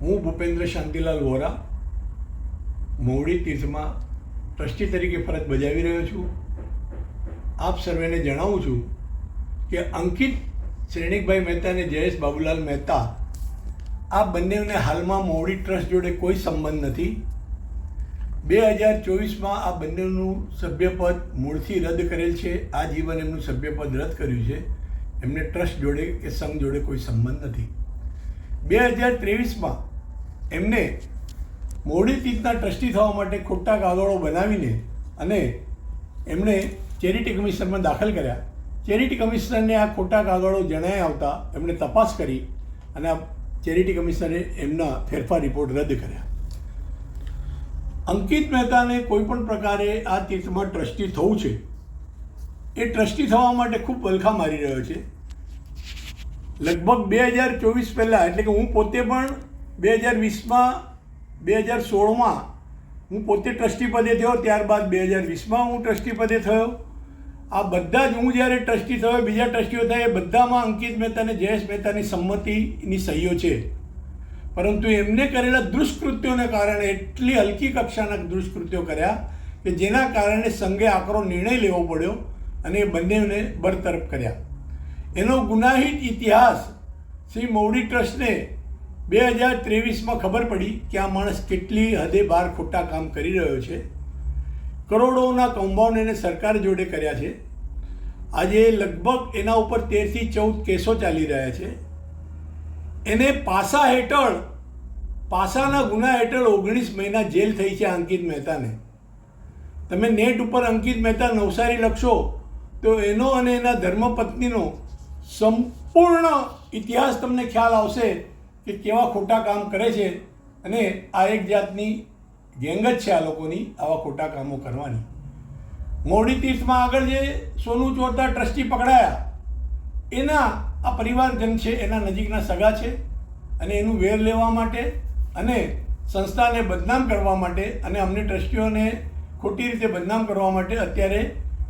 હું ભૂપેન્દ્ર શાંતિલાલ વોરા, મોવડી તીર્થમાં ટ્રસ્ટી તરીકે ફરજ બજાવી રહ્યો છું. આપ સર્વેને જણાવું છું કે અંકિત શ્રેણિકભાઈ મહેતા અને જયેશ બાબુલાલ મહેતા, આ બંનેને હાલમાં મોવડી ટ્રસ્ટ જોડે કોઈ સંબંધ નથી. બે હજાર ચોવીસમાં આ બંનેનું સભ્યપદ મૂળથી રદ કરેલ છે. આ જીવન એમનું સભ્યપદ રદ કર્યું છે. એમને ટ્રસ્ટ જોડે કે સંઘ જોડે કોઈ સંબંધ નથી. બે હજાર ત્રેવીસમાં એમને મોડી તીર્થના ટ્રસ્ટી થવા માટે ખોટા કાગળો બનાવીને અને એમણે ચેરિટી કમિશનમાં દાખલ કર્યા. ચેરિટી કમિશનરને આ ખોટા કાગળો જણાય આવતા એમણે તપાસ કરી અને આ ચેરિટી કમિશનરે એમના ફેરફાર રિપોર્ટ રદ કર્યા. અંકિત મહેતાને કોઈપણ પ્રકારે આ તીર્થમાં ટ્રસ્ટી થવું છે. એ ટ્રસ્ટી થવા માટે ખૂબ વલખા મારી રહ્યો છે. લગભગ બે હજાર ચોવીસ પહેલાં, એટલે કે હું પોતે પણ બે હજાર વીસમાં, બે હજાર સોળમાં હું પોતે ટ્રસ્ટી પદે થયો, ત્યારબાદ બે હજાર વીસમાં હું ટ્રસ્ટી પદે થયો. આ બધા જ હું જ્યારે ટ્રસ્ટી થયો, બીજા ટ્રસ્ટીઓ થયા, એ બધામાં અંકિત મહેતા અને જયેશ મહેતાની સંમતિની સહીઓ છે. પરંતુ એમને કરેલા દુષ્કૃત્યોને કારણે, એટલી હલકી કક્ષાના દુષ્કૃત્યો કર્યા કે જેના કારણે સંઘે આકરો નિર્ણય લેવો પડ્યો અને એ બંનેને બરતરફ કર્યા. એનો ગુનાહિત ઇતિહાસ શ્રી મૌડી ટ્રસ્ટને બે હજાર ત્રેવીસમાં ખબર પડી કે આ માણસ કેટલી હદે બહાર ખોટા કામ કરી રહ્યો છે. કરોડોના કૌભાંડ એને સરકાર જોડે કર્યા છે. આજે લગભગ એના ઉપર તેરથી ચૌદ કેસો ચાલી રહ્યા છે. એને પાસા હેઠળ, પાસાના ગુના હેઠળ ઓગણીસ મહિના જેલ થઈ છે અંકિત મહેતાને. તમે નેટ ઉપર અંકિત મહેતા નવસારી લખશો, તો એનો અને એના ધર્મપત્નીનો સંપૂર્ણ ઇતિહાસ તમને ખ્યાલ આવશે. કે કેવા ખોટા કામ કરે છે અને આ એક જાતની ગેંગ જ છે આ લોકોની આવા ખોટા કામો કરવાની. મોડી તીર્થમાં આગળ જે સોનું ચોરતા ટ્રસ્ટી પકડાયા, એના આ પરિવારજન છે, એના નજીકના સગા છે અને એનું વેર લેવા માટે અને સંસ્થાને બદનામ કરવા માટે અને અમને ટ્રસ્ટીઓને ખોટી રીતે બદનામ કરવા માટે અત્યારે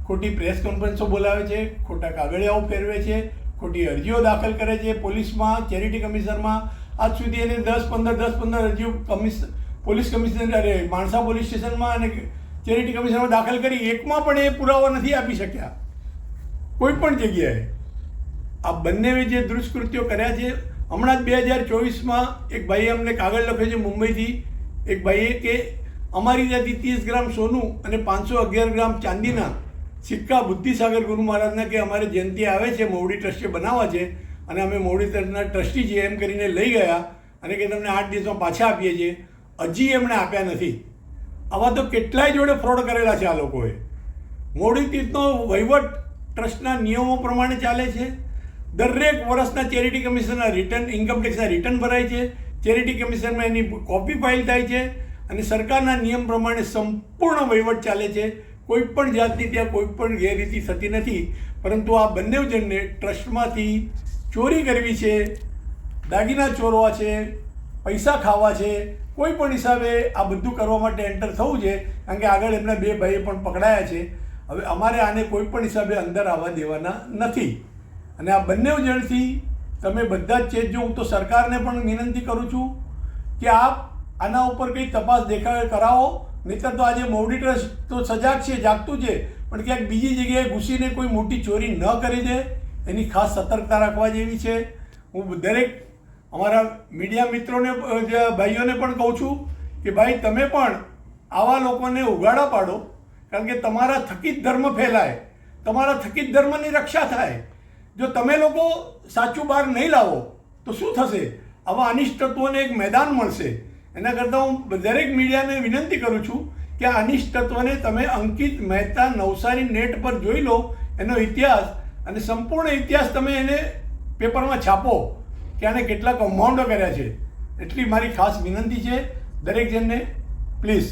ખોટી પ્રેસ કોન્ફરન્સો બોલાવે છે, ખોટા કાગળિયાઓ ફેરવે છે, ખોટી અરજીઓ દાખલ કરે છે પોલીસમાં, ચેરિટી કમિશનમાં આજ સુધી એને દસ પંદર દસ પંદર અરજીઓ કમિશ પોલીસ કમિશનર અરે માણસા પોલીસ સ્ટેશનમાં અને ચેરિટી કમિશનમાં દાખલ કરી, એકમાં પણ એ પુરાવો નથી આપી શક્યા. કોઈ પણ જગ્યાએ. આ બંને જે દુષ્કૃત્યો કર્યા છે, હમણાં જ બે હજાર ચોવીસમાં એક ભાઈએ અમને કાગળ લખ્યો છે મુંબઈથી. એક ભાઈએ કે અમારી ત્યાંથી ત્રીસ ગ્રામ સોનું અને પાંચસો અગિયાર ગ્રામ ચાંદીના સિક્કા બુદ્ધિસાગર ગુરુ મહારાજના કે અમારે જયંતિ આવે છે, મોવડી ટ્રસ્ટે બનાવવા છે અને અમે મોવડી ટ્રસ્ટી છીએ એમ કરીને લઈ ગયા અને કે તમને આઠ દિવસમાં પાછા આપીએ છીએ. હજી એમણે આપ્યા નથી. આવા તો કેટલાય જોડે ફ્રોડ કરેલા છે આ લોકોએ. મોડી તીર્થનો વહીવટ ટ્રસ્ટના નિયમો પ્રમાણે ચાલે છે. દરેક વર્ષના ચેરિટી કમિશનના રિટર્ન ઇન્કમ ટેક્સના રિટર્ન ભરાય છે. ચેરિટી કમિશનમાં એની કોપી ફાઇલ થાય છે અને સરકારના નિયમ પ્રમાણે સંપૂર્ણ વહીવટ ચાલે છે. કોઈ પણ જાતની ત્યાં કોઈ પણ ગેરરીતિ થતી નથી. પરંતુ આ બંને જણને ટ્રસ્ટમાંથી ચોરી કરવી છે, દાગીના ચોરવા છે, પૈસા ખાવા છે, કોઈ પણ હિસાબે આ બધું કરવા માટે એન્ટર થવું છે, કારણ કે આગળ એમના બે ભાઈએ પણ પકડાયા છે. હવે અમારે આને કોઈ પણ હિસાબે અંદર આવવા દેવાના નથી. અને આ બંને જણથી તમે બધા જ ચેજો હું તો સરકારને પણ વિનંતી કરું છું કે આપ આના ઉપર કંઈ તપાસ દેખાવે કરાવો, નહીતર તો આજે મોવડી ટ્રસ્ટ તો સજાગ છે, જાગતું છે, પણ ક્યાંક બીજી જગ્યાએ ઘૂસીને કોઈ મોટી ચોરી ન કરી દે. એની ખાસ સતર્કતા રાખવા જેવી છે. હું દરેક અમારા મીડિયા મિત્રોને ભાઈઓને પણ કહું છું કે ભાઈ, તમે પણ આવા લોકોને ઉગાડા પાડો, કારણ કે તમારા થકી ધર્મ ફેલાય, તમારા થકી જ ધર્મની રક્ષા થાય. જો તમે લોકો સાચું બહાર નહીં લાવો, તો શું થશે? આવા અનિષ્ટ તત્વોને એક મેદાન મળશે. એના કરતાં હું દરેક મીડિયાને વિનંતી કરું છું કે આ અનિષ્ટ તત્વને તમે અંકિત મહેતા નવસારી નેટ પર જોઈ લો. એનો ઇતિહાસ અને સંપૂર્ણ ઇતિહાસ તમે એને પેપરમાં છાપો કે આને કેટલા કમ્પાઉન્ડો કર્યા છે. એટલી મારી ખાસ વિનંતી છે દરેક જણને. પ્લીઝ